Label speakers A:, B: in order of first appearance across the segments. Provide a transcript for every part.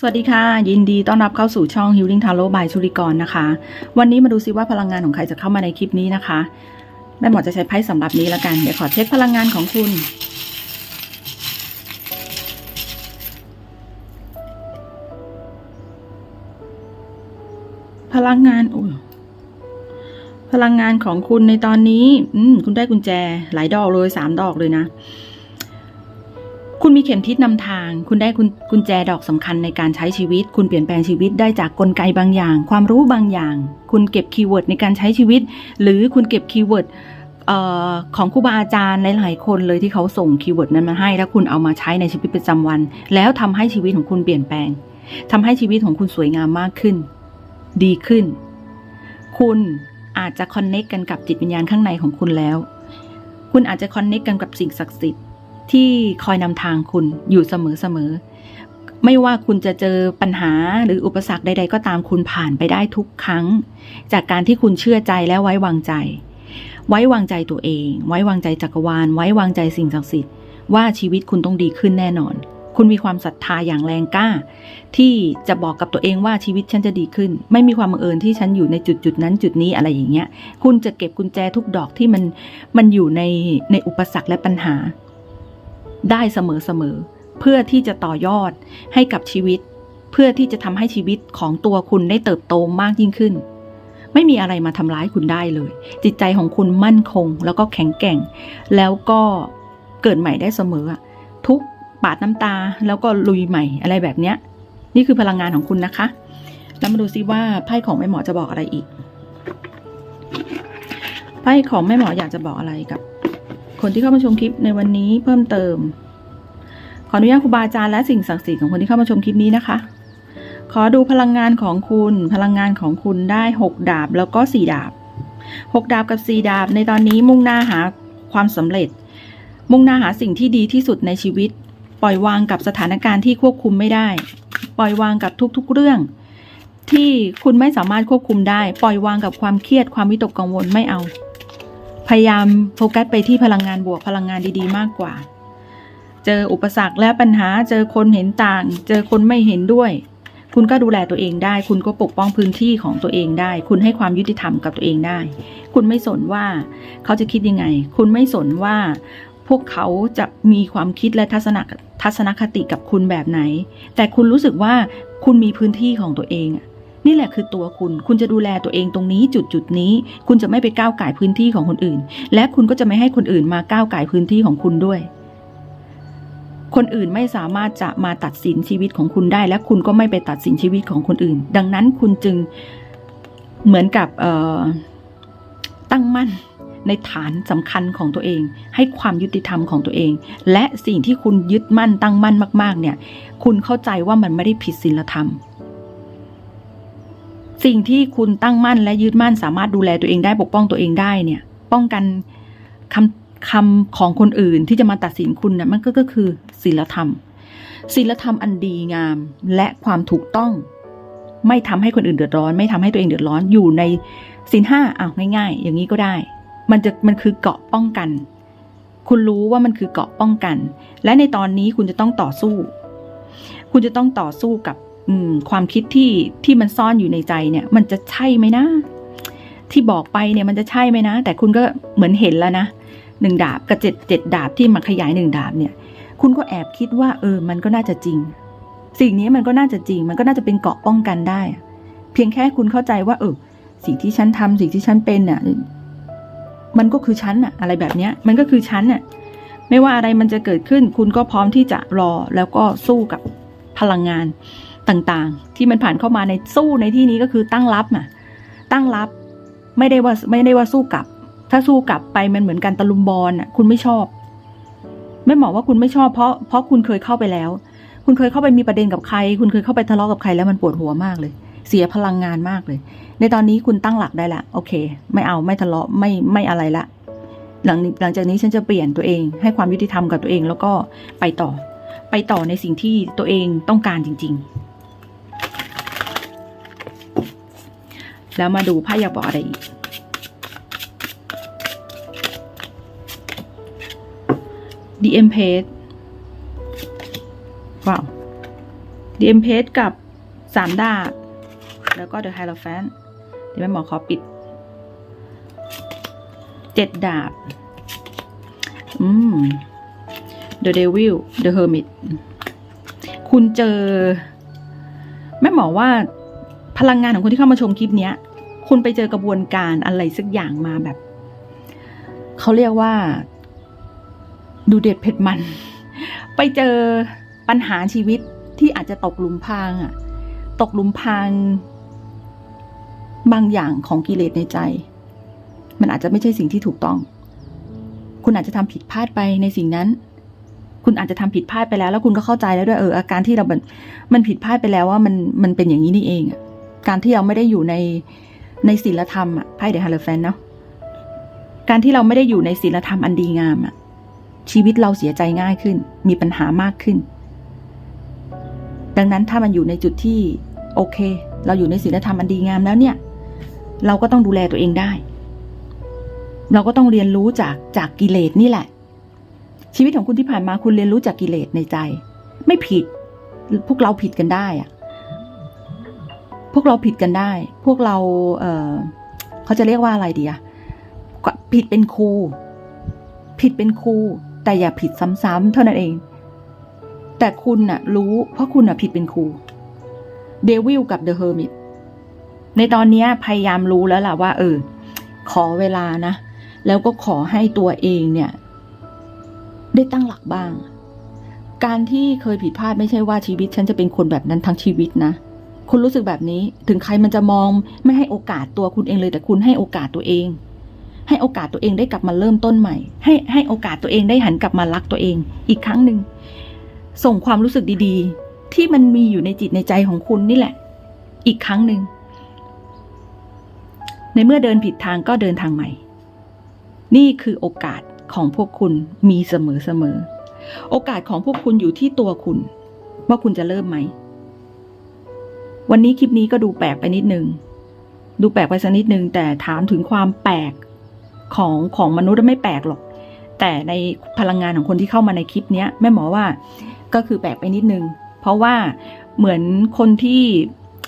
A: สวัสดีค่ะ ยินดีต้อนรับเข้าสู่ช่อง Healing Tarot by ชุริกรนะคะ วันนี้มาดูซิว่าพลังงานของใครจะเข้ามาในคลิปนี้นะคะแม่หมอจะใช้ไพ่สำหรับนี้แล้วกัน เดี๋ยวขอเช็คพลังงานของคุณ พลังงานอุ้ยพลังงานของคุณในตอนนี้ อืมคุณได้กุญแจหลายดอกเลยสามดอกเลยนะ คุณมีเข็มทิศนำทาง คุณได้กุญกุญแจดอกสำคัญในการใช้ชีวิต คุณเปลี่ยนแปลงชีวิตได้จากกลไกบางอย่าง ความรู้บางอย่าง คุณเก็บคีย์เวิร์ดในการใช้ชีวิต หรือคุณเก็บคีย์เวิร์ดเอ่อของครูบาอาจารย์หลายๆคนเลยที่เขาส่งคีย์เวิร์ดนั้นมาให้ แล้วคุณเอามาใช้ในชีวิตประจำวัน แล้วทำให้ชีวิตของคุณเปลี่ยนแปลงทำให้ชีวิตของคุณสวยงามมากขึ้น ดีขึ้น คุณอาจจะคอนเน็กกันกับจิตวิญญาณข้างในของคุณแล้ว คุณอาจจะคอนเน็กกันกับสิ่งศักดิ์สิทธิ์ ที่คอยนำทางคุณอยู่เสมอๆ ไม่ว่าคุณจะเจอปัญหาหรืออุปสรรคใด ๆ ก็ตามคุณผ่านไปได้ทุกครั้ง จากการที่คุณเชื่อใจและไว้วางใจ ไว้วางใจตัวเอง ไว้วางใจจักรวาล ไว้วางใจสิ่งศักดิ์สิทธิ์ว่าชีวิตคุณต้องดีขึ้นแน่นอน คุณมีความศรัทธาอย่างแรงกล้า ที่จะบอกกับตัวเองว่าชีวิตฉันจะดีขึ้น ไม่มีความบังเอิญที่ฉันอยู่ในจุดจุดนั้นจุดนี้อะไรอย่างเงี้ย คุณจะเก็บกุญแจทุกดอกที่มันมันอยู่ในในอุปสรรคและปัญหา ได้เสมอๆ เพื่อที่จะต่อยอดให้กับชีวิต เพื่อที่จะทำให้ชีวิตของตัวคุณได้เติบโตมากยิ่งขึ้น ไม่มีอะไรมาทำร้ายคุณได้เลย จิตใจของคุณมั่นคง แล้วก็แข็งแกร่ง แล้วก็เกิดใหม่ได้เสมอ ทุกปาดน้ำตาแล้วก็ลุยใหม่อะไรแบบเนี้ย นี่คือพลังงานของคุณนะคะแล้วมาดูซิว่าไพ่ของแม่หมอจะบอกอะไรอีกไพ่ของแม่หมออยากจะบอกอะไรกับ คนที่เข้ามาชมคลิปในวันนี้เพิ่มเติม ขออนุญาตครูบาอาจารย์และสิ่งศักดิ์สิทธิ์ของคนที่เข้ามาชมคลิปนี้นะคะ ขอดูพลังงานของคุณ พลังงานของคุณได้หกดาบแล้วก็สี่ดาบหกดาบกับสี่ดาบ ในตอนนี้มุ่งหน้าหาความสำเร็จ มุ่งหน้าหาสิ่งที่ดีที่สุดในชีวิต ปล่อยวางกับสถานการณ์ที่ควบคุมไม่ได้ ปล่อยวางกับทุกๆเรื่อง ที่คุณไม่สามารถควบคุมได้ ปล่อยวางกับความเครียดความวิตกกังวลไม่เอา พยายามโฟกัสไปที่พลังงานบวกพลังงานดีๆ มากกว่า เจออุปสรรคและปัญหา เจอคนเห็นต่าง เจอคนไม่เห็นด้วย คุณก็ดูแลตัวเองได้ คุณก็ปกป้องพื้นที่ของตัวเองได้ คุณให้ความยุติธรรมกับตัวเองได้ คุณไม่สนว่าเขาจะคิดยังไง คุณไม่สนว่าพวกเขาจะมีความคิดและทัศนทัศนคติกับคุณแบบไหน แต่คุณรู้สึกว่าคุณมีพื้นที่ของตัวเองอะ นี่แหละคือตัวคุณ คุณจะดูแลตัวเองตรงนี้จุดจุดนี้ คุณจะไม่ไปก้าวไก่พื้นที่ของคนอื่น และคุณก็จะไม่ให้คนอื่นมาก้าวไก่พื้นที่ของคุณด้วย คนอื่นไม่สามารถจะมาตัดสินชีวิตของคุณได้ และคุณก็ไม่ไปตัดสินชีวิตของคนอื่น ดังนั้นคุณจึงเหมือนกับตั้งมั่นในฐานสำคัญของตัวเอง ให้ความยุติธรรมของตัวเอง และสิ่งที่คุณยึดมั่นตั้งมั่นมาก ๆ เนี่ย คุณเข้าใจว่ามันไม่ได้ผิดศีลธรรม สิ่งที่คุณตั้งมั่นและยึดมั่นสามารถดูแลตัวเองได้ปกป้องตัวเองได้เนี่ย ป้องกันคำคำของคนอื่นที่จะมาตัดสินคุณเนี่ยมันก็ก็คือศีลธรรมศีลธรรมอันดีงามและความถูกต้อง ไม่ทำให้คนอื่นเดือดร้อน ไม่ทำให้ตัวเองเดือดร้อนอยู่ในศีลห้าอ้าวง่าย ๆ อย่างนี้ก็ได้ มันจะมันคือเกาะป้องกัน คุณรู้ว่ามันคือเกาะป้องกัน และในตอนนี้คุณจะต้องต่อสู้ คุณจะต้องต่อสู้กับ ความคิดที่ที่มันซ่อนอยู่ในใจเนี่ย มันจะใช่ไหมนะ ที่บอกไปเนี่ยมันจะใช่ไหมนะ แต่คุณก็เหมือนเห็นแล้วนะหนึ่งดาบกับเจ็ดเจ็ดดาบที่มาขยายหนึ่งดาบเนี่ย คุณก็แอบคิดว่า เออ มันก็น่าจะจริง สิ่งนี้มันก็น่าจะจริง มันก็น่าจะเป็นเกาะป้องกันได้ เพียงแค่คุณเข้าใจว่า เออ สิ่งที่ฉันทำสิ่งที่ฉันเป็นเนี่ยมันก็คือฉันอะอะไรแบบเนี้ย มันก็คือฉันอะไม่ว่าอะไรมันจะเกิดขึ้น คุณก็พร้อมที่จะรอแล้วก็สู้กับพลังงาน ต่างๆ ที่มันผ่านเข้ามาในสู้ในที่นี้ก็คือตั้งรับอะตั้งรับไม่ได้ว่าไม่ได้ว่าสู้กลับ ถ้าสู้กลับไปมันเหมือนการตะลุมบอลอะคุณไม่ชอบไม่บอกว่าคุณไม่ชอบเพราะเพราะคุณเคยเข้าไปแล้ว คุณเคยเข้าไปมีประเด็นกับใคร คุณเคยเข้าไปทะเลาะกับใครแล้วมันปวดหัวมากเลย เสียพลังงานมากเลย ในตอนนี้คุณตั้งหลักได้ละโอเค ไม่เอาไม่ทะเลาะไม่ไม่อะไรละหลังหลังจากนี้ฉันจะเปลี่ยนตัวเอง ให้ความยุติธรรมกับตัวเองแล้วก็ไปต่อ ไปต่อในสิ่งที่ตัวเองต้องการจริง ๆ แล้วมาดูไพ่อยากบอกอะไรอีก DM page ว้าวดีเอ็มเพสกับสามดาบแล้วก็เดอะไฮโลแฟนเดี๋ยวแม่หมอขอปิดเจ็ดดาบ อืม The Devil The Hermit คุณเจอ แม่หมอว่าพลังงานของคนที่เข้ามาชมคลิปนี้ คุณไปเจอกระบวนการอะไรสักอย่างมาแบบ เขาเรียกว่า ดูเด็ดเผ็ดมัน ไปเจอปัญหาชีวิตที่อาจจะตกหลุมพรางอะตกหลุมพราง บางอย่างของกิเลสในใจ มันอาจจะไม่ใช่สิ่งที่ถูกต้อง คุณอาจจะทำผิดพลาดไปในสิ่งนั้น คุณอาจจะทำผิดพลาดไปแล้ว แล้วคุณก็เข้าใจแล้วด้วยเอออาการที่เรามันมันผิดพลาดไปแล้วว่ามันมันเป็นอย่างนี้นี่เองอการที่เราไม่ได้อยู่ใน ในศีลธรรมอะไพ่เดฮาร์เลแฟนเนาะการที่เราไม่ได้อยู่ในศีลธรรมอันดีงามอะชีวิตเราเสียใจง่ายขึ้น มีปัญหามากขึ้น ดังนั้นถ้ามันอยู่ในจุดที่โอเค เราอยู่ในศีลธรรมอันดีงามแล้วเนี่ย เราก็ต้องดูแลตัวเองได้ เราก็ต้องเรียนรู้จากจากกิเลสนี่แหละ ชีวิตของคุณที่ผ่านมาคุณเรียนรู้จากกิเลสในใจ ไม่ผิด พวกเราผิดกันได้อะ พวกเราผิดกันได้ พวกเราเเขาจะเรียกว่าอะไรดีอะผิดเป็นครูผิดเป็นครูแต่อย่าผิดซ้ำๆเท่านั้นเอง แต่คุณน่ะ รู้ เพราะคุณน่ะผิดเป็นครูเดวิลกับเดอะเฮอร์มิตในตอนนี้พยายามรู้แล้วล่ะว่า เออ ขอเวลานะ แล้วก็ขอให้ตัวเองเนี่ย ได้ตั้งหลักบ้าง การที่เคยผิดพลาดไม่ใช่ว่าชีวิต ฉันจะเป็นคนแบบนั้นทั้งชีวิตนะ คุณรู้สึกแบบนี้ ถึงใครมันจะมองไม่ให้โอกาสตัวคุณเองเลย แต่คุณให้โอกาสตัวเอง ให้โอกาสตัวเองได้กลับมาเริ่มต้นใหม่ ให้ให้โอกาสตัวเองได้หันกลับมารักตัวเอง อีกครั้งหนึ่งส่งความรู้สึกดี ๆ ที่มันมีอยู่ในจิตในใจของคุณนี่แหละ อีกครั้งหนึ่งในเมื่อเดินผิดทางก็เดินทางใหม่ นี่คือโอกาสของพวกคุณมีเสมอเสมอ โอกาสของพวกคุณอยู่ที่ตัวคุณ ว่าคุณจะเริ่มไหม วันนี้คลิปนี้ก็ดูแปลกไปนิดนึง ดูแปลกไปสักนิดนึง แต่ถามถึงความแปลกของของมนุษย์ไม่แปลกหรอก แต่ในพลังงานของคนที่เข้ามาในคลิปนี้แม่หมอว่าก็คือแปลกไปนิดนึง เพราะว่าเหมือนคนที่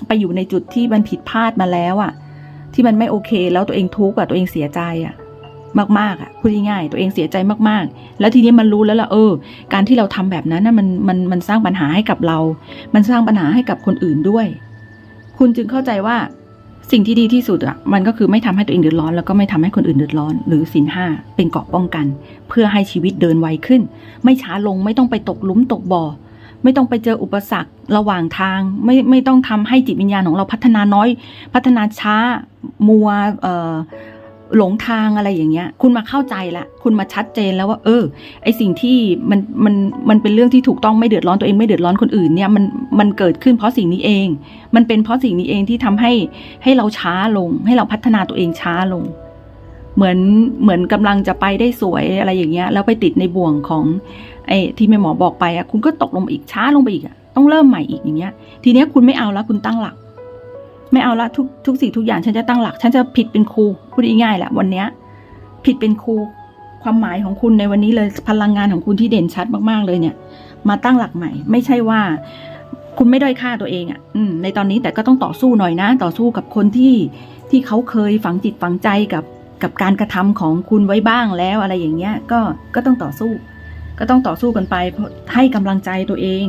A: ไปอยู่ในจุดที่มันผิดพลาดมาแล้วอะที่มันไม่โอเค แล้วตัวเองทุกข์อะตัวเองเสียใจอะมากๆอะพูดง่ายๆตัวเองเสียใจมากๆ แล้วทีนี้มันรู้แล้วล่ะเออ การที่เราทำแบบนั้นนะมันมันมันสร้างปัญหาให้กับเรา มันสร้างปัญหาให้กับคนอื่นด้วย คุณจึงเข้าใจว่าสิ่งที่ดีที่สุดอะมันก็คือไม่ทำให้ตัวเองเดือดร้อน แล้วก็ไม่ทำให้คนอื่นเดือดร้อน หรือสินห้าเป็นเกราะป้องกัน เพื่อให้ชีวิตเดินไวขึ้น ไม่ช้าลงไม่ต้องไปตกหลุมตกบ่อไม่ต้องไปเจออุปสรรคระหว่างทาง ไม่ไม่ต้องทำให้จิตวิญญาณของเราพัฒนาน้อย พัฒนาช้ามัวเอ่อ หลงทางอะไรอย่างเงี้ย คุณมาเข้าใจละ คุณมาชัดเจนแล้วว่า เออ ไอสิ่งที่มันมันมันเป็นเรื่องที่ถูกต้องไม่เดือดร้อนตัวเองไม่เดือดร้อนคนอื่นเนี่ยมันมันเกิดขึ้นเพราะสิ่งนี้เอง มันเป็นเพราะสิ่งนี้เองที่ทำให้ให้เราช้าลง ให้เราพัฒนาตัวเองช้าลง เหมือนเหมือนกำลังจะไปได้สวยอะไรอย่างเงี้ย แล้วไปติดในบ่วงของไอ้ที่แม่หมอบอกไปอะคุณก็ตกลงอีกช้าลงไปอีกอะต้องเริ่มใหม่อีกอย่างเงี้ย ทีเนี้ยคุณไม่เอาแล้วคุณตั้งหลัก ไม่เอาละทุกทุกสิ่งทุกอย่างฉันจะตั้งหลัก ฉันจะผิดเป็นครูพูดง่ายๆแหละวันเนี้ยผิดเป็นครูความหมายของคุณในวันนี้เลยพลังงานของคุณที่เด่นชัดมากๆเลยเนี่ย มาตั้งหลักใหม่ ไม่ใช่ว่า คุณไม่ด้อยค่าตัวเองอะ่ะในตอนนี้แต่ก็ต้องต่อสู้หน่อยนะ ต่อสู้กับคนที่ที่เขาเคยฝังจิตฝังใจกับกับการกระทำของคุณไว้บ้างแล้วอะไรอย่างเงี้ย ก็ก็ต้องต่อสู้ ก็ต้องต่อสู้กันไปให้กำลังใจตัวเอง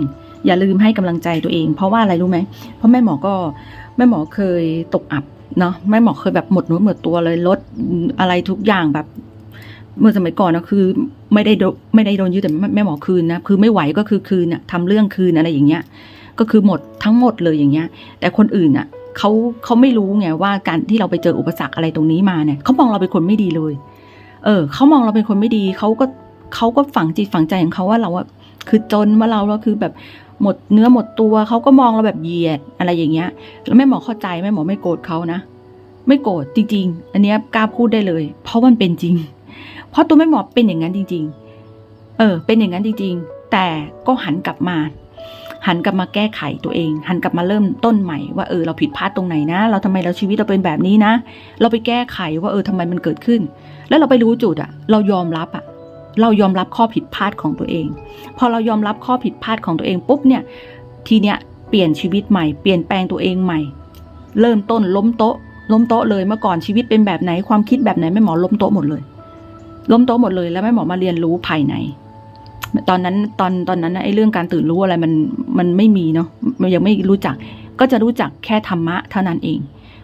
A: อย่าลืมให้กำลังใจตัวเอง เพราะว่าอะไรรู้ไหมเพราะแม่หมอก็ แม่หมอเคยตกอับเนาะแม่หมอเคยแบบหมดเนื้อหมดตัวเลยลดอะไรทุกอย่างแบบ เมื่อสมัยก่อนนะคือ ไม่ได้ไม่ได้โดนยึดแต่แม่หมอคืนนะคือไม่ไหวก็คือคืนน่ะทำเรื่องคืนอะไรอย่างเงี้ย ก็คือหมดทั้งหมดเลยอย่างเงี้ย แต่คนอื่นอะเขาเขาไม่รู้ไงว่าการที่เราไปเจออุปสรรคอะไรตรงนี้มาเนี่ยเขามองเราเป็นคนไม่ดีเลย เออเขามองเราเป็นคนไม่ดีเขาก็เขาก็ฝังจิตฝังใจของเขาว่าเราอะคือจนว่าเราเราคือแบบ หมดเนื้อหมดตัวเขาก็มองเราแบบเหยียดอะไรอย่างเงี้ยแล้วแม่หมอเข้าใจแม่หมอไม่โกรธเขานะไม่โกรธจริง ๆ อันเนี้ยกล้าพูดได้เลย เพราะมันเป็นจริง เพราะตัวแม่หมอเป็นอย่างนั้นจริง ๆ เออ เป็นอย่างนั้นจริง ๆ แต่ก็หันกลับมา หันกลับมาแก้ไขตัวเอง หันกลับมาเริ่มต้นใหม่ ว่าเออเราผิดพลาดตรงไหนนะ เราทำไมเราชีวิตเราเป็นแบบนี้นะ เราไปแก้ไขว่าเออทำไมมันเกิดขึ้น แล้วเราไปรู้จุดอะเรายอมรับอะ เรายอมรับข้อผิดพลาดของตัวเอง พอเรายอมรับข้อผิดพลาดของตัวเองปุ๊บเนี่ย ทีเนี้ยเปลี่ยนชีวิตใหม่ เปลี่ยนแปลงตัวเองใหม่ เริ่มต้นล้มโต๊ะ ล้มโต๊ะเลยเมื่อก่อนชีวิตเป็นแบบไหนความคิดแบบไหนแม่หมอล้มโต๊ะหมดเลย ล้มโต๊ะหมดเลยแล้วแม่หมอมาเรียนรู้ภายใน ตอนนั้นตอนตอนนั้นไอ้เรื่องการตื่นรู้อะไรมันมันไม่มีเนาะมันยังไม่รู้จัก ก็จะรู้จักแค่ธรรมะเท่านั้นเอง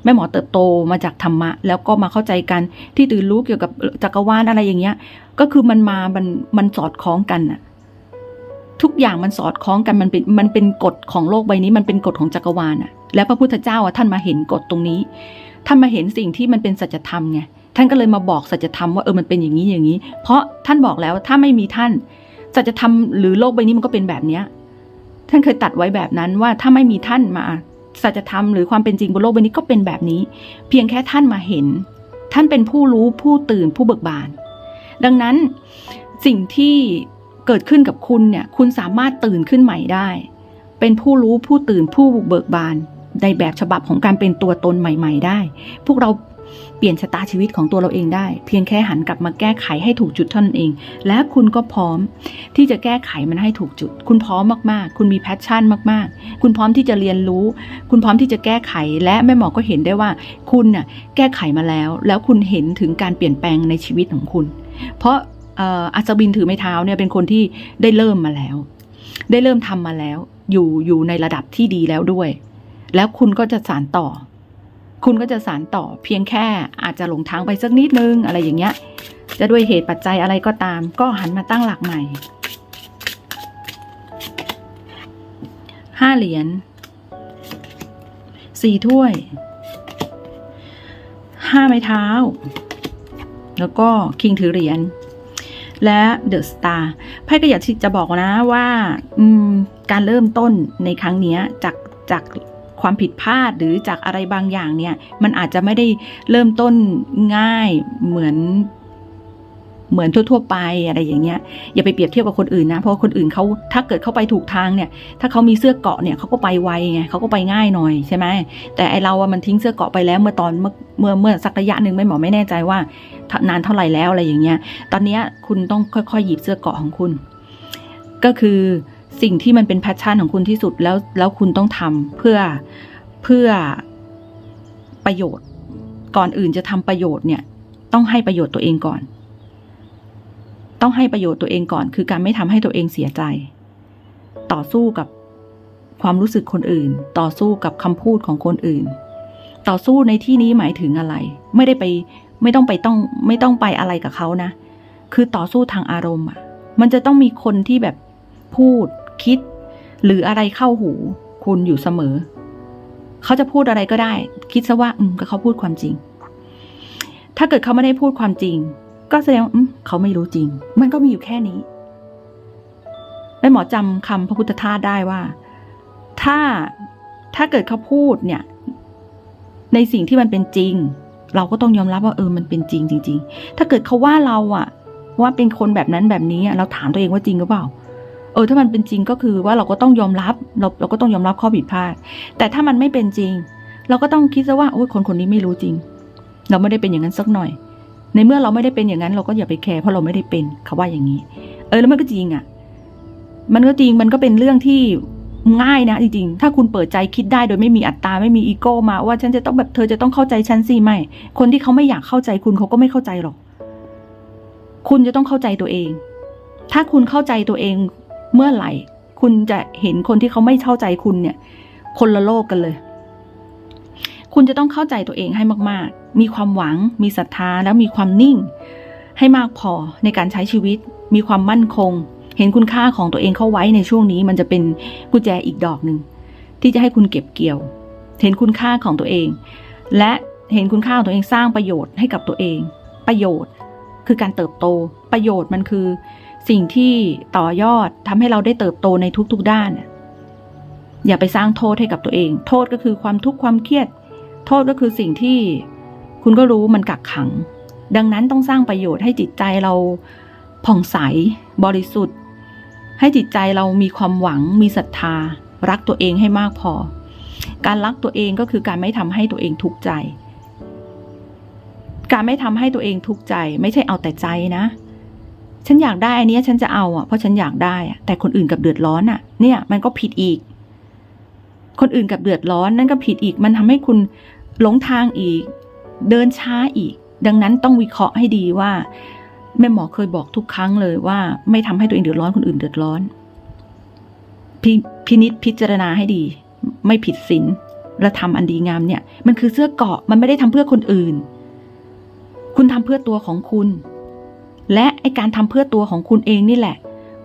A: แม่หมอเติบโตมาจากธรรมะ แล้วก็มาเข้าใจกันที่ตื่นรู้เกี่ยวกับจักรวาลอะไรอย่างเงี้ย ก็คือมันมามันมันสอดคล้องกันอะทุกอย่างมันสอดคล้องกันมันเป็นมันเป็นกฎของโลกใบนี้ มันเป็นกฎของจักรวาลอะแล้วพระพุทธเจ้าอะท่านมาเห็นกฎตรงนี้ ท่านมาเห็นสิ่งที่มันเป็นสัจธรรมไงท่านก็เลยมาบอกสัจธรรมว่าเออมันเป็นอย่างนี้อย่างนี้ เพราะท่านบอกแล้วถ้าไม่มีท่านสัจธรรมหรือโลกใบนี้มันก็เป็นแบบเนี้ยท่านเคยตัดไว้แบบนั้นว่าถ้าไม่มีท่านมา สัจธรรมหรือความเป็นจริงบนโลกใบนี้ก็เป็นแบบนี้ เพียงแค่ท่านมาเห็น ท่านเป็นผู้รู้ผู้ตื่นผู้เบิกบาน ดังนั้นสิ่งที่เกิดขึ้นกับคุณเนี่ยคุณสามารถตื่นขึ้นใหม่ได้ เป็นผู้รู้ผู้ตื่นผู้เบิกบานในแบบฉบับของการเป็นตัวตนใหม่ ๆ ได้ พวกเรา ลี่ยนชะตาชีวิตของตัวเราเองได้ เพียงแค่หันกลับมาแก้ไขให้ถูกจุดเท่านั้นเอง และคุณก็พร้อมที่จะแก้ไขมันให้ถูกจุด คุณพร้อมมากๆ คุณมีแพชชั่นมากๆ คุณพร้อมที่จะเรียนรู้ คุณพร้อมที่จะแก้ไข และแม่หมอก็เห็นได้ว่า คุณน่ะแก้ไขมาแล้ว แล้วคุณเห็นถึงการเปลี่ยนแปลงในชีวิตของคุณ เพราะอัศวินถือไม้เท้าเนี่ยเป็นคนที่ได้เริ่มมาแล้ว ได้เริ่มทำมาแล้ว อยู่อยู่ในระดับที่ดีแล้วด้วย แล้วคุณก็จะสานต่อ คุณก็จะสานต่อเพียงแค่อาจจะหลงทางไปสักนิดนึงอะไรอย่างเงี้ย จะด้วยเหตุปัจจัยอะไรก็ตาม ก็หันมาตั้งหลักใหม่ห้าเหรียญสี่ถ้วยห้าไม้เท้า แล้วก็คิงถือเหรียญและเดอะสตาร์ไพ่ก็อยากที่จะบอกนะว่าการเริ่มต้นในครั้งนี้จากจาก ความผิดพลาดหรือจากอะไรบางอย่างเนี่ย มันอาจจะไม่ได้เริ่มต้นง่ายเหมือนเหมือนทั่ว ๆ ไปอะไรอย่างเงี้ยอย่าไปเปรียบเทียบกับคนอื่นนะ เพราะคนอื่นเขาถ้าเกิดเขาไปถูกทางเนี่ย ถ้าเขามีเสื้อเกาะเนี่ยเขาก็ไปไวไงเขาก็ไปง่ายหน่อยใช่ไหมแต่ไอเราอะมันทิ้งเสื้อเกาะไปแล้วเมื่อตอนเมื่อเมื่อเมื่อสักระยะหนึ่งไม่หมอไม่แน่ใจว่านานเท่าไหร่แล้วอะไรอย่างเงี้ย ตอนเนี้ยคุณต้องค่อยๆหยิบเสื้อเกาะของคุณ ก็คือ สิ่งที่มันเป็นแพชชั่นของคุณที่สุดแล้วแล้วคุณต้องทำเพื่อเพื่อประโยชน์ ก่อนอื่นจะทำประโยชน์เนี่ย ต้องให้ประโยชน์ตัวเองก่อน ต้องให้ประโยชน์ตัวเองก่อน คือการไม่ทำให้ตัวเองเสียใจ ต่อสู้กับความรู้สึกคนอื่น ต่อสู้กับคำพูดของคนอื่น ต่อสู้ในที่นี้หมายถึงอะไร ไม่ได้ไปไม่ต้องไปต้องไม่ต้องไปอะไรกับเขานะ คือต่อสู้ทางอารมณ์อะ มันจะต้องมีคนที่แบบพูด คิด หรืออะไรเข้าหู คุณอยู่เสมอ เขาจะพูดอะไรก็ได้ คิดซะว่า อืมก็เขาพูดความจริง ถ้าเกิดเขาไม่ได้พูดความจริง ก็แสดงว่าเขาไม่รู้จริง มันก็มีอยู่แค่นี้แม่หมอจำคำพระพุทธทาสได้ว่า ถ้าถ้าเกิดเขาพูดเนี่ย ในสิ่งที่มันเป็นจริง เราก็ต้องยอมรับว่าเออมันเป็นจริงจริง ๆ ถ้าเกิดเขาว่าเราอะว่าเป็นคนแบบนั้นแบบนี้เราถามตัวเองว่าจริงหรือเปล่า เออถ้ามันเป็นจริงก็คือว่าเราก็ต้องยอมรับเราเราก็ต้องยอมรับข้อผิดพลาด แต่ถ้ามันไม่เป็นจริง เราก็ต้องคิดซะว่าโอ้ยคนคนนี้ไม่รู้จริง เราไม่ได้เป็นอย่างนั้นสักหน่อย ในเมื่อเราไม่ได้เป็นอย่างนั้น เราก็อย่าไปแคร์เพราะเราไม่ได้เป็นเขาว่าอย่างนี้ เออแล้วมันก็จริงอะมันก็จริงมันก็เป็นเรื่องที่ง่ายนะจริงๆ ถ้าคุณเปิดใจคิดได้โดยไม่มีอัตตาไม่มีอีโก้มาว่าฉันจะต้องแบบเธอจะต้องเข้าใจฉันสิไม่ คนที่เขาไม่อยากเข้าใจคุณเขาก็ไม่เข้าใจหรอก คุณจะต้องเข้าใจตัวเอง ถ้าคุณเข้าใจตัวเอง เมื่อไหร่ คุณจะเห็นคนที่เขาไม่เข้าใจคุณเนี่ย คนละโลกกันเลย คุณจะต้องเข้าใจตัวเองให้มาก ๆ มีความหวัง มีศรัทธาแล้วมีความนิ่ง ให้มากพอในการใช้ชีวิต มีความมั่นคง เห็นคุณค่าของตัวเองเข้าไว้ในช่วงนี้ มันจะเป็นกุญแจอีกดอกหนึ่งที่จะให้คุณเก็บเกี่ยว เห็นคุณค่าของตัวเอง และเห็นคุณค่าของตัวเองสร้างประโยชน์ให้กับตัวเอง ประโยชน์คือการเติบโต ประโยชน์มันคือ สิ่งที่ต่อยอดทำให้เราได้เติบโตในทุกๆด้าน อย่าไปสร้างโทษให้กับตัวเอง โทษก็คือความทุกข์ความเครียด โทษก็คือสิ่งที่คุณก็รู้มันกักขัง ดังนั้นต้องสร้างประโยชน์ให้จิตใจเราผ่องใส บริสุทธิ์ ให้จิตใจเรามีความหวัง มีศรัทธา รักตัวเองให้มากพอ การรักตัวเองก็คือการไม่ทำให้ตัวเองทุกข์ใจ การไม่ทำให้ตัวเองทุกข์ใจ ไม่ใช่เอาแต่ใจนะ ฉันอยากได้อันนี้ฉันจะเอาอะเพราะฉันอยากได้อะแต่คนอื่นกับเดือดร้อนอะ เนี่ย มันก็ผิดอีก คนอื่นกับเดือดร้อนนั่นก็ผิดอีก มันทำให้คุณหลงทางอีก เดินช้าอีก ดังนั้นต้องวิเคราะห์ให้ดีว่าแม่หมอเคยบอกทุกครั้งเลยว่า ไม่ทำให้ตัวเองเดือดร้อนคนอื่นเดือดร้อนพพินิษพิจารณาให้ดี ไม่ผิดศีลและทำอันดีงามเนี่ย มันคือเสื้อเกาะมันไม่ได้ทำเพื่อคนอื่น คุณทำเพื่อตัวของคุณ และไอการทำเพื่อตัวของคุณเองนี่แหละ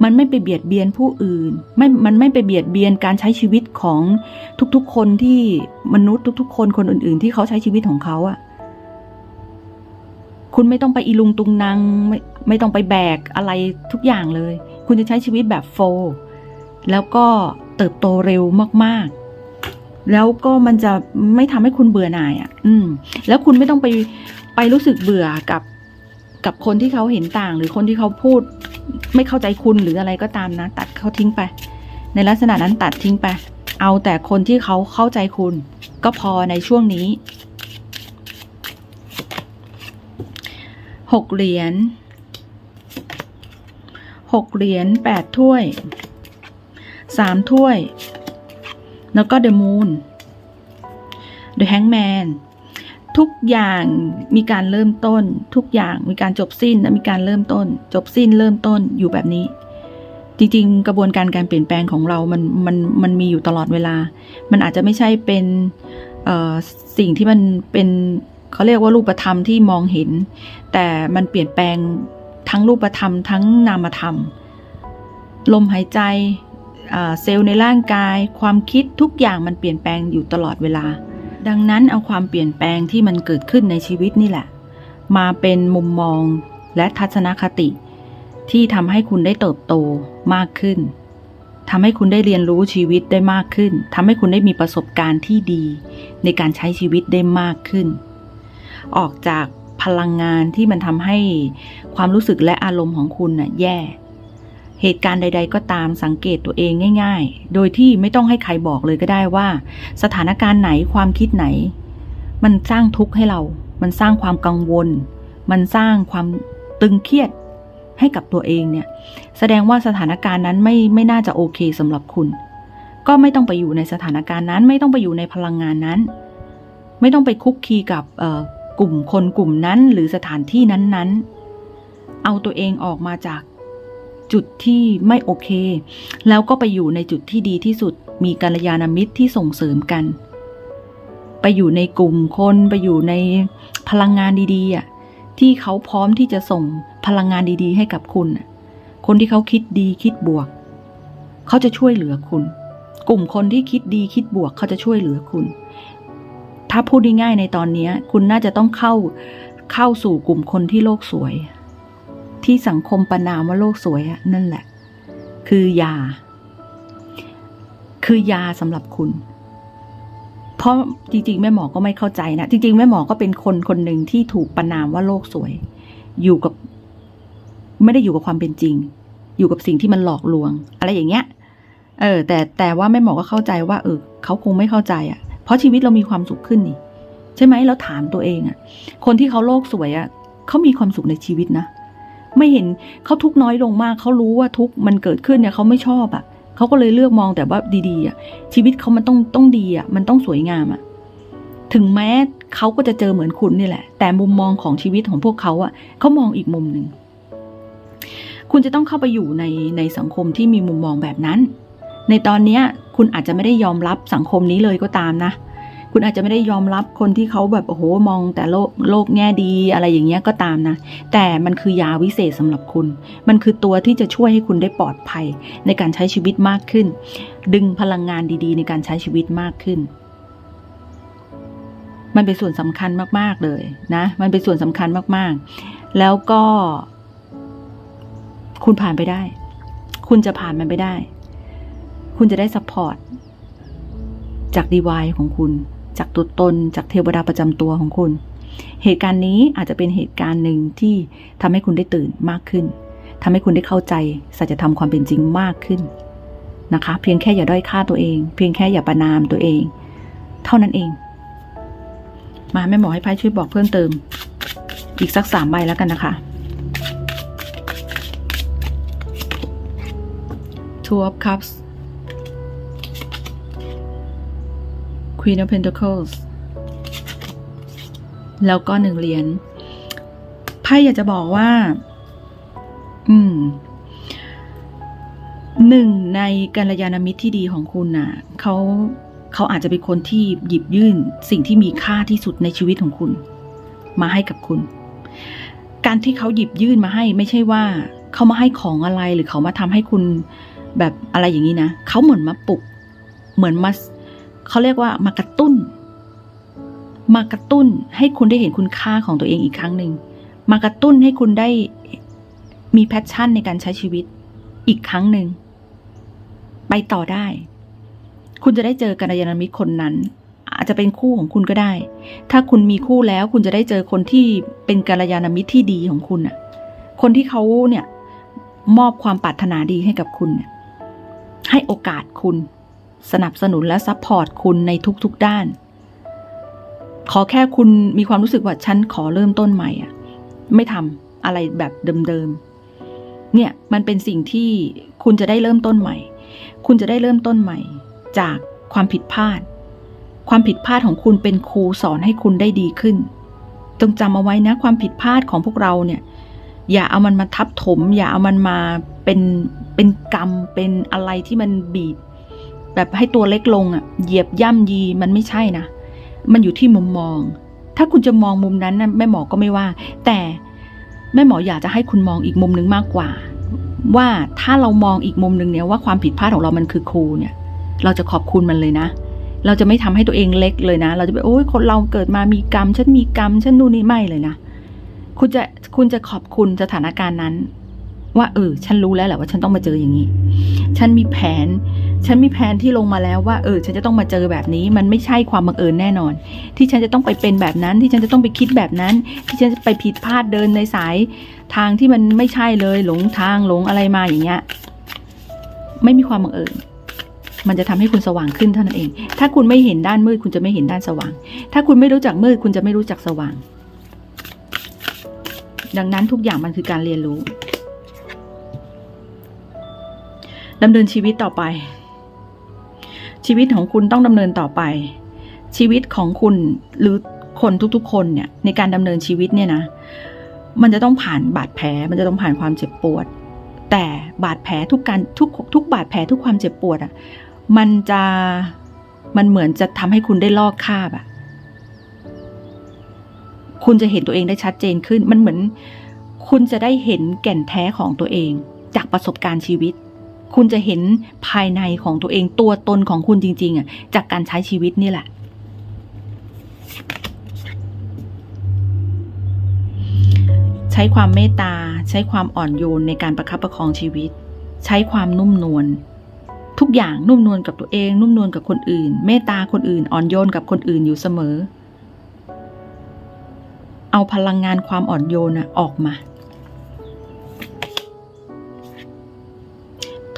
A: มันไม่ไปเบียดเบียนผู้อื่น ไม่ มันไม่ไปเบียดเบียนการใช้ชีวิตของทุกๆคนที่มนุษย์ทุก ๆ คนคนอื่น ๆ ที่เขาใช้ชีวิตของเขาอะคุณไม่ต้องไปอีลุงตุงนางไม่ไม่ต้องไปแบกอะไรทุกอย่างเลย คุณจะใช้ชีวิตแบบโฟแล้วก็เติบโตเร็วมากๆ แล้วก็มันจะไม่ทำให้คุณเบื่อหน่ายอะ่ะ อืม แล้วคุณไม่ต้องไปไปรู้สึกเบื่อกับ กับคนที่เขาเห็นต่าง หรือคนที่เขาพูด ไม่เข้าใจคุณหรืออะไรก็ตามนะ ตัดเขาทิ้งไป ในลักษณะนั้นตัดทิ้งไป เอาแต่คนที่เขาเข้าใจคุณ ก็พอในช่วงนี้หกเหรียญหกเหรียญแปดถ้วยสามถ้วย แล้วก็เดอะมูนเดอะแฮงแมน ทุกอย่างมีการเริ่มต้น ทุกอย่างมีการจบสิ้นและมีการเริ่มต้น จบสิ้นเริ่มต้นอยู่แบบนี้ จริงๆ กระบวนการการเปลี่ยนแปลงของเรา มันมันมันมีอยู่ตลอดเวลา มันอาจจะไม่ใช่เป็นสิ่งที่มันเป็นเขาเรียกว่ารูปธรรมที่มองเห็น แต่มันเปลี่ยนแปลงทั้งรูปธรรม ทั้งนามธรรม ลมหายใจเซลล์ในร่างกาย ความคิดทุกอย่างมันเปลี่ยนแปลงอยู่ตลอดเวลา ดังนั้นเอาความเปลี่ยนแปลงที่มันเกิดขึ้นในชีวิตนี่แหละ มาเป็นมุมมองและทัศนคติ ที่ทำให้คุณได้เติบโตมากขึ้นทำให้คุณได้เรียนรู้ชีวิตได้มากขึ้นทำให้คุณได้มีประสบการณ์ที่ดี ในการใช้ชีวิตได้มากขึ้น ออกจากพลังงานที่มันทำให้ความรู้สึกและอารมณ์ของคุณน่ะแย่ เหตุการณ์ใด ๆ ก็ตามสังเกตตัวเองง่าย ๆ โดยที่ไม่ต้องให้ใครบอกเลยก็ได้ว่า สถานการณ์ไหนความคิดไหน มันสร้างทุกข์ให้เรา มันสร้างความกังวล มันสร้างความตึงเครียดให้กับตัวเองเนี่ย แสดงว่าสถานการณ์นั้นไม่ไม่น่าจะโอเคสำหรับคุณ ก็ไม่ต้องไปอยู่ในสถานการณ์นั้น ไม่ต้องไปอยู่ในพลังงานนั้น ไม่ต้องไปคุกคีกับกลุ่มคนกลุ่มนั้นหรือสถานที่นั้นๆ เอาตัวเองออกมาจาก จุดที่ไม่โอเค แล้วก็ไปอยู่ในจุดที่ดีที่สุด มีกัลยาณมิตรที่ส่งเสริมกัน ไปอยู่ในกลุ่มคนไปอยู่ในพลังงานดีๆอะที่เขาพร้อมที่จะส่งพลังงานดีๆ ให้กับคุณ คนที่เขาคิดดีคิดบวก เขาจะช่วยเหลือคุณ กลุ่มคนที่คิดดีคิดบวก เขาจะช่วยเหลือคุณ ถ้าพูดง่ายๆในตอนนี้ คุณน่าจะต้องเข้าเข้าสู่กลุ่มคนที่โลกสวย ที่สังคมประนามว่าโลกสวยนั่นแหละ คือยา คือยาสำหรับคุณ เพราะจริง ๆ แม่หมอก็ไม่เข้าใจนะ จริง ๆ แม่หมอก็เป็นคนคนหนึ่งที่ถูกประนามว่าโลกสวย อยู่กับ ไม่ได้อยู่กับความเป็นจริง อยู่กับสิ่งที่มันหลอกลวง อะไรอย่างเงี้ย เออ แต่แต่ว่าแม่หมอก็เข้าใจว่าเออเขาคงไม่เข้าใจอะ่ะ เพราะชีวิตเรามีความสุขขึ้นนี่ใช่ไหมเราถามตัวเองอะ่ะ คนที่เขาโลกสวยอะ่ะเขามีความสุขในชีวิตนะ ไม่เห็นเขาทุกน้อยลงมากเขารู้ว่าทุกมันเกิดขึ้นเนี่ยเขาไม่ชอบอะ่ะเขาก็เลยเลือกมองแต่ว่าดีๆอะ่ะชีวิตเขามันต้องต้องดีอะ่ะมันต้องสวยงามอะ่ะถึงแม้เขาก็จะเจอเหมือนคุณนี่แหละ แต่มุมมองของชีวิตของพวกเขาอะ่ะเขามองอีกมุมหนึ่งคุณจะต้องเข้าไปอยู่ในในสังคมที่มีมุมมองแบบนั้น ในตอนนี้คุณอาจจะไม่ได้ยอมรับสังคมนี้เลยก็ตามนะ คุณอาจจะไม่ได้ยอมรับคนที่เขาแบบโอ้โหมองแต่โลกโลกแง่ดีอะไรอย่างเงี้ยก็ตามนะ แต่มันคือยาวิเศษสำหรับคุณ มันคือตัวที่จะช่วยให้คุณได้ปลอดภัยในการใช้ชีวิตมากขึ้น ดึงพลังงานดีๆ ในการใช้ชีวิตมากขึ้นมันเป็นส่วนสำคัญมาก ๆ เลยนะ มันเป็นส่วนสำคัญมาก ๆ แล้วก็ คุณผ่านไปได้ คุณจะผ่านมันไปได้ คุณจะได้ซัพพอร์ตจากดีวายของคุณ จากตัวตนจากเทวดาประจำตัวของคุณ เหตุการณ์นี้อาจจะเป็นเหตุการณ์หนึ่งที่ทำให้คุณได้ตื่นมากขึ้นทำให้คุณได้เข้าใจสัจธรรมความเป็นจริงมากขึ้นนะคะ เพียงแค่อย่าด้อยค่าตัวเอง เพียงแค่อย่าประนามตัวเอง เท่านั้นเอง มาแม่หมอให้ไพ่ช่วยบอกเพิ่มเติม อีกสักสามใบแล้วกันนะคะ Two of Cups Queen of Pentacles แล้วก็หนึ่งเหรียญไพ่อยากจะบอกว่า อืมหนึ่งในกัลยาณมิตรที่ดีของคุณน่ะเขาเขาอาจจะเป็นคนที่หยิบยื่นสิ่งที่มีค่าที่สุดในชีวิตของคุณ มาให้กับคุณ การที่เขาหยิบยื่นมาให้ไม่ใช่ว่าเขามาให้ของอะไรหรือเขามาทำให้คุณแบบอะไรอย่างนี้นะเขาเหมือนมาปลุก เหมือนมา เขาเรียกว่ามากระตุ้น มากระตุ้นให้คุณได้เห็นคุณค่าของตัวเองอีกครั้งหนึ่ง มากระตุ้นให้คุณได้มีแพชชั่นในการใช้ชีวิตอีกครั้งหนึ่ง ไปต่อได้ คุณจะได้เจอกัลยาณมิตรคนนั้น อาจจะเป็นคู่ของคุณก็ได้ ถ้าคุณมีคู่แล้วคุณจะได้เจอคนที่เป็นกัลยาณมิตรที่ดีของคุณน่ะ คนที่เขาเนี่ยมอบความปรารถนาดีให้กับคุณ ให้โอกาสคุณ สนับสนุนและซัพพอร์ตคุณในทุกๆด้าน ขอแค่คุณมีความรู้สึกว่าฉันขอเริ่มต้นใหม่อะไม่ทำอะไรแบบเดิมๆ เนี่ยมันเป็นสิ่งที่คุณจะได้เริ่มต้นใหม่ คุณจะได้เริ่มต้นใหม่ จากความผิดพลาด ความผิดพลาดของคุณเป็นครูสอนให้คุณได้ดีขึ้นต้องจำเอาไว้นะความผิดพลาดของพวกเราเนี่ย อย่าเอามันมาทับถม อย่าเอามันมาเป็นเป็นกรรมเป็นอะไรที่มันบีบ แบบให้ตัวเล็กลงอะเหยียบย่ำยีมันไม่ใช่นะ มันอยู่ที่มุมมอง ถ้าคุณจะมองมุมนั้นนะแม่หมอก็ไม่ว่า แต่แม่หมออยากจะให้คุณมองอีกมุมหนึ่งมากกว่า ว่าถ้าเรามองอีกมุมหนึ่งเนี่ยว่าความผิดพลาดของเรามันคือครูเนี่ย เราจะขอบคุณมันเลยนะ เราจะไม่ทำให้ตัวเองเล็กเลยนะ เราจะไปโอ้ยคนเราเกิดมามีกรรมฉันมีกรรมฉันนู่นนี่ไม่เลยนะ คุณจะคุณจะขอบคุณสถานการณ์นั้น ว่าเออ ฉันรู้แล้วแหละว่าฉันต้องมาเจออย่างนี้ ฉันมีแผน ฉันมีแผนที่ลงมาแล้วว่า เออ ฉันจะต้องมาเจอแบบนี้ มันไม่ใช่ความบังเอิญแน่นอน ที่ฉันจะต้องไปเป็นแบบนั้น ที่ฉันจะต้องไปคิดแบบนั้น ที่ฉันจะไปผิดพลาดเดินในสาย ทางที่มันไม่ใช่เลย หลงทางหลงอะไรมาอย่างเงี้ย ไม่มีความบังเอิญมันจะทำให้คุณสว่างขึ้นเท่านั้นเอง ถ้าคุณไม่เห็นด้านมืด คุณจะไม่เห็นด้านสว่าง ถ้าคุณไม่รู้จักมืด คุณจะไม่รู้จักสว่าง ดังนั้นทุกอย่างมันคือการเรียนรู้ ดำเนินชีวิตต่อไป ชีวิตของคุณต้องดำเนินต่อไป ชีวิตของคุณหรือคนทุกๆ คนเนี่ยในการดำเนินชีวิตเนี่ยนะ มันจะต้องผ่านบาดแผล มันจะต้องผ่านความเจ็บปวด แต่บาดแผลทุกการทุกทุกบาดแผลทุกความเจ็บปวดอะ่ะมันจะมันเหมือนจะทำให้คุณได้ลอกคาบอะ่ะคุณจะเห็นตัวเองได้ชัดเจนขึ้น มันเหมือน คุณจะได้เห็นแก่นแท้ของตัวเอง จากประสบการณ์ชีวิต คุณจะเห็นภายในของตัวเองตัวตนของคุณจริง ๆอะจากการใช้ชีวิตนี่แหละ ใช้ความเมตตา ใช้ความอ่อนโยนในการประคับประคองชีวิต ใช้ความนุ่มนวลทุกอย่างนุ่มนวลกับตัวเอง นุ่มนวลกับคนอื่น เมตตาคนอื่น อ่อนโยนกับคนอื่นอยู่เสมอ เอาพลังงานความอ่อนโยนน่ะออกมา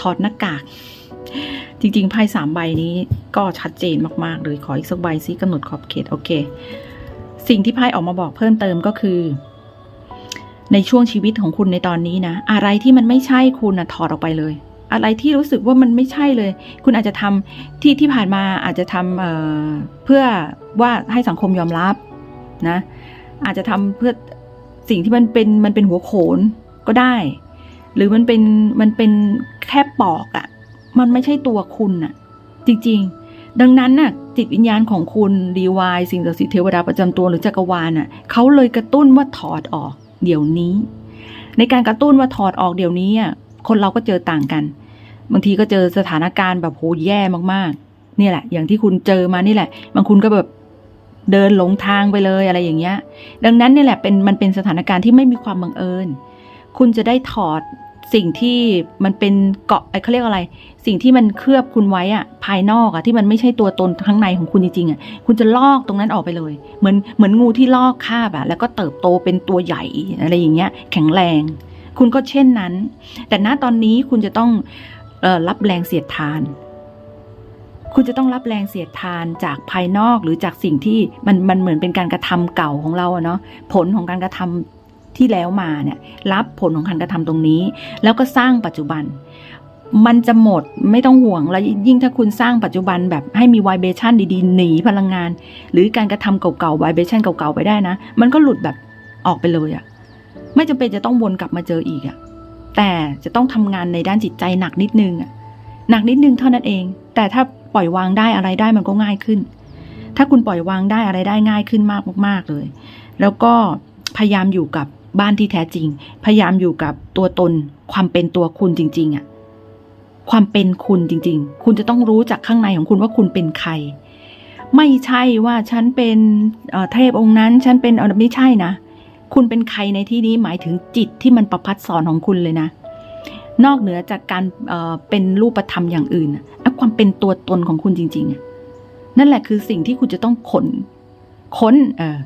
A: ถอดหน้ากาก จริงๆไพ่สามใบนี้ก็ชัดเจนมากๆเลยขออีกสักใบซิกำหนดขอบเขตโอเค สิ่งที่ไพ่ออกมาบอกเพิ่มเติมก็คือ ในช่วงชีวิตของคุณในตอนนี้นะ อะไรที่มันไม่ใช่คุณนะถอดออกไปเลย อะไรที่รู้สึกว่ามันไม่ใช่เลย คุณอาจจะทำที่ที่ผ่านมาอาจจะทำเเพื่อว่าให้สังคมยอมรับนะอาจจะทำเพื่อสิ่งที่มันเป็นมันเป็นหัวโขนก็ได้ หรือมันเป็นมันเป็นแค่ปอกอะ่ะ มันไม่ใช่ตัวคุณน่ะ จริงๆ ดังนั้นน่ะ จิตวิญญาณของคุณดีวายสิ่งศักดิ์สิทธิ์เทวดาประจำตัวหรือจักรวาลน่ะเขาเลยกระตุ้นว่าถอดออกเดี๋ยวนี้ ในการกระตุ้นว่าถอดออกเดี๋ยวนี้อะคนเราก็เจอต่างกัน บางทีก็เจอสถานการณ์แบบโหแย่มากๆ นี่แหละ อย่างที่คุณเจอมานี่แหละ บางคุณก็แบบเดินหลงทางไปเลยอะไรอย่างเงี้ย ดังนั้นนี่แหละเป็นมันเป็นสถานการณ์ที่ไม่มีความบังเอิญ คุณจะได้ถอดสิ่งที่มันเป็นเกาะเขาเรียกอะไร สิ่งที่มันเคลือบคุณไว้อะภายนอกอะที่มันไม่ใช่ตัวตนข้างในของคุณจริงๆอะคุณจะลอกตรงนั้นออกไปเลย เหมือนเหมือนงูที่ลอกคาบอะแล้วก็เติบโตเป็นตัวใหญ่อะไรอย่างเงี้ย แข็งแรง คุณก็เช่นนั้น แต่ณตอนนี้คุณจะต้องออรับแรงเสียดทาน คุณจะต้องรับแรงเสียดทานจากภายนอกหรือจากสิ่งที่มันมันเหมือนเป็นการกระทำเก่าของเราอะเนาะผลของการกระทำ ที่แล้วมาเนี่ยรับผลของการกระทำตรงนี้ แล้วก็สร้างปัจจุบัน มันจะหมดไม่ต้องห่วงแล้วยิ่งถ้าคุณสร้างปัจจุบันแบบให้มี vibration ดีๆ หนีพลังงาน หรือการกระทำเก่าๆ vibration เก่าๆไปได้นะ มันก็หลุดแบบออกไปเลยอะไม่จำเป็นจะต้องวนกลับมาเจออีกอะแต่จะต้องทำงานในด้านจิตใจหนักนิดนึงอะหนักนิดนึงเท่านั้นเอง แต่ถ้าปล่อยวางได้อะไรได้มันก็ง่ายขึ้น ถ้าคุณปล่อยวางได้อะไรได้ง่ายขึ้นมากมากๆเลย แล้วก็พยายามอยู่กับ บ้านที่แท้จริง พยายามอยู่กับตัวตน ความเป็นตัวคุณจริง ๆอะความเป็นคุณจริง ๆ คุณจะต้องรู้จากข้างในของคุณว่าคุณเป็นใคร ไม่ใช่ว่าฉันเป็นเทพองค์นั้น ฉันเป็นอ่อไม่ใช่นะ คุณเป็นใครในที่นี้หมายถึงจิตที่มันประพัดสอนของคุณเลยนะ นอกเหนือจากการเเป็นรูปธรรมอย่างอื่นอะความเป็นตัวตนของคุณจริง ๆ นั่นแหละคือสิ่งที่คุณจะต้องขนค้นเออ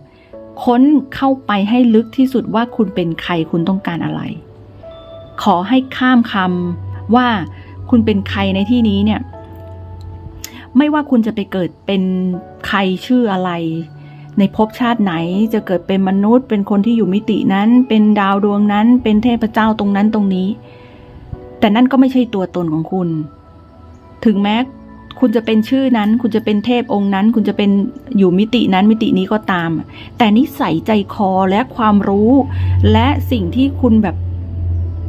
A: ค้นเข้าไปให้ลึกที่สุดว่าคุณเป็นใครคุณต้องการอะไร ขอให้ข้ามคำว่าคุณเป็นใครในที่นี้เนี่ย ไม่ว่าคุณจะไปเกิดเป็นใครชื่ออะไร ในภพชาติไหนจะเกิดเป็นมนุษย์ เป็นคนที่อยู่มิตินั้น เป็นดาวดวงนั้น เป็นเทพเจ้าตรงนั้นตรงนี้ แต่นั่นก็ไม่ใช่ตัวตนของคุณ ถึงแม้ คุณจะเป็นชื่อนั้น คุณจะเป็นเทพองค์นั้น คุณจะเป็นอยู่มิตินั้นมิตินี้ก็ตาม แต่นิสัยใจคอและความรู้ และสิ่งที่คุณแบบ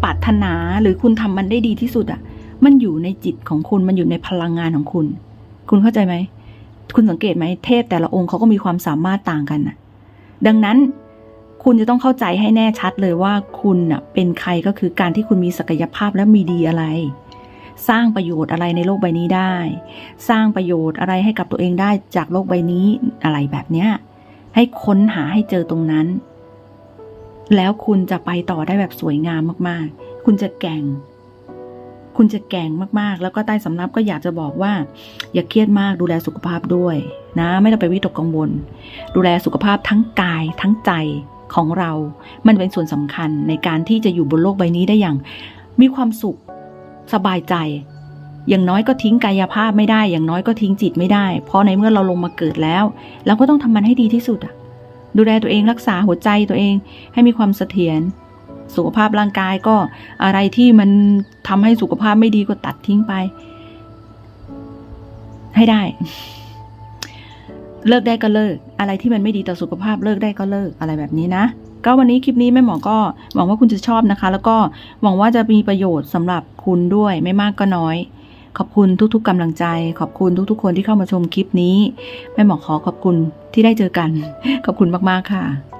A: ปรารถนาหรือคุณทำมันได้ดีที่สุดอะมันอยู่ในจิตของคุณมันอยู่ในพลังงานของคุณ คุณเข้าใจไหม คุณสังเกตไหมเทพแต่ละองค์เขาก็มีความสามารถต่างกันนะดังนั้นคุณจะต้องเข้าใจให้แน่ชัดเลยว่าคุณน่ะเป็นใครก็คือการที่คุณมีศักยภาพและมีดีอะไร สร้างประโยชน์อะไรในโลกใบนี้ได้ สร้างประโยชน์อะไรให้กับตัวเองได้จากโลกใบนี้อะไรแบบเนี้ยให้ค้นหาให้เจอตรงนั้น แล้วคุณจะไปต่อได้แบบสวยงามมากๆ คุณจะแก่ง คุณจะแก่งมากๆ แล้วก็ใต้สำนักก็อยากจะบอกว่า อย่าเครียดมากดูแลสุขภาพด้วย นะ ไม่ต้องไปวิตกกังวล ดูแลสุขภาพทั้งกายทั้งใจของเรา มันเป็นส่วนสำคัญในการที่จะอยู่บนโลกใบนี้ได้อย่าง มีความสุข สบายใจ อย่างน้อยก็ทิ้งกายภาพไม่ได้ อย่างน้อยก็ทิ้งจิตไม่ได้ เพราะในเมื่อเราลงมาเกิดแล้ว เราก็ต้องทำมันให้ดีที่สุดอะดูแลตัวเองรักษาหัวใจตัวเองให้มีความเสถียรสุขภาพร่างกายก็อะไรที่มันทำให้สุขภาพไม่ดีก็ตัดทิ้งไป ให้ได้ เลิกได้ก็เลิก อะไรที่มันไม่ดีต่อสุขภาพเลิกได้ก็เลิกอะไรแบบนี้นะ ก็วันนี้คลิปนี้แม่หมอก็หวังว่าคุณจะชอบนะคะ แล้วก็หวังว่าจะมีประโยชน์สำหรับคุณด้วยไม่มากก็น้อย ขอบคุณทุกๆกำลังใจ ขอบคุณทุกๆ คนที่เข้ามาชมคลิปนี้แม่หมอขอขอบคุณที่ได้เจอกัน ขอบคุณมากๆค่ะ